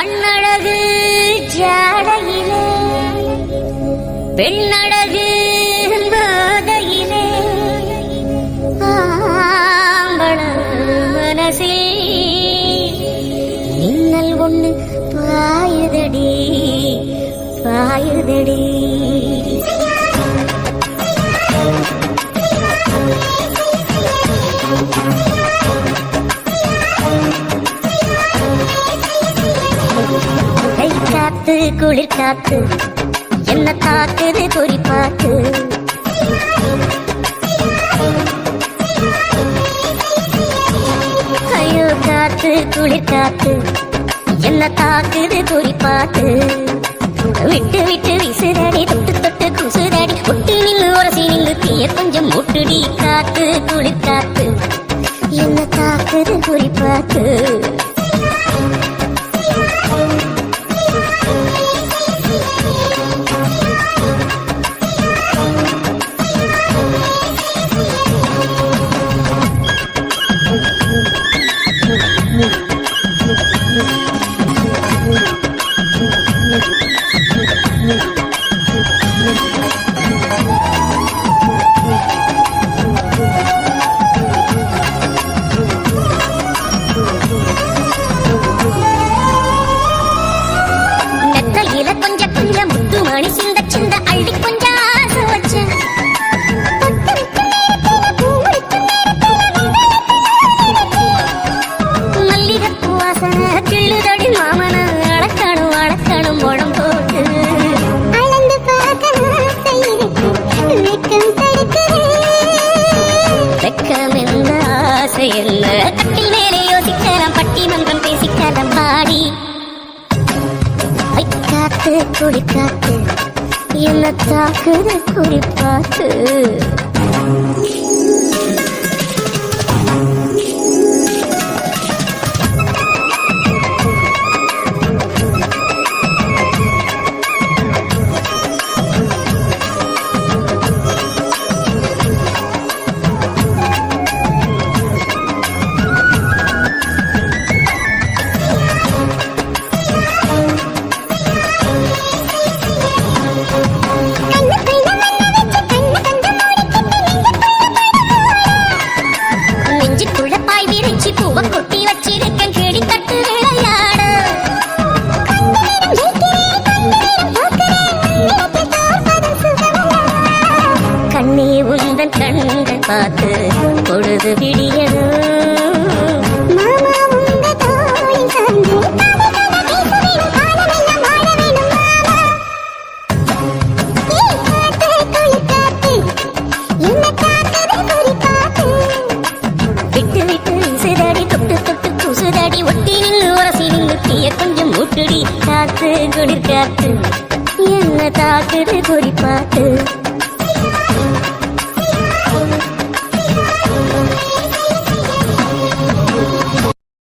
கண்ணழகு ஜாடையிலே பெண்ணழகு போதையிலே ஆம்பள மனசில் மின்னல் ஒண்ணு பாயுதடி பாயுதடி Thank you. குளிர் காத்து. என்ன தாக்குது பொறி பார்த்து ஐயோ காத்து குளிர் காத்து. என்ன தாக்குது பொறி பார்த்து விட்டு விட்டு விசுதடி தொட்டு தொட்டு குசுதடி ஒட்டி நின்று உரசி நின்று தீய கொஞ்சம் முட்டுடி. காத்து குளிர் you காத்து என்ன தாக்குது குடி வச்சிருக்கேன் கேடி தட்டு விளையாட கண்ணே உந்தன் கண்கள் பார்த்து பொழுது விடியதோ குளிர் காத்து என்ன தாக்குது குறி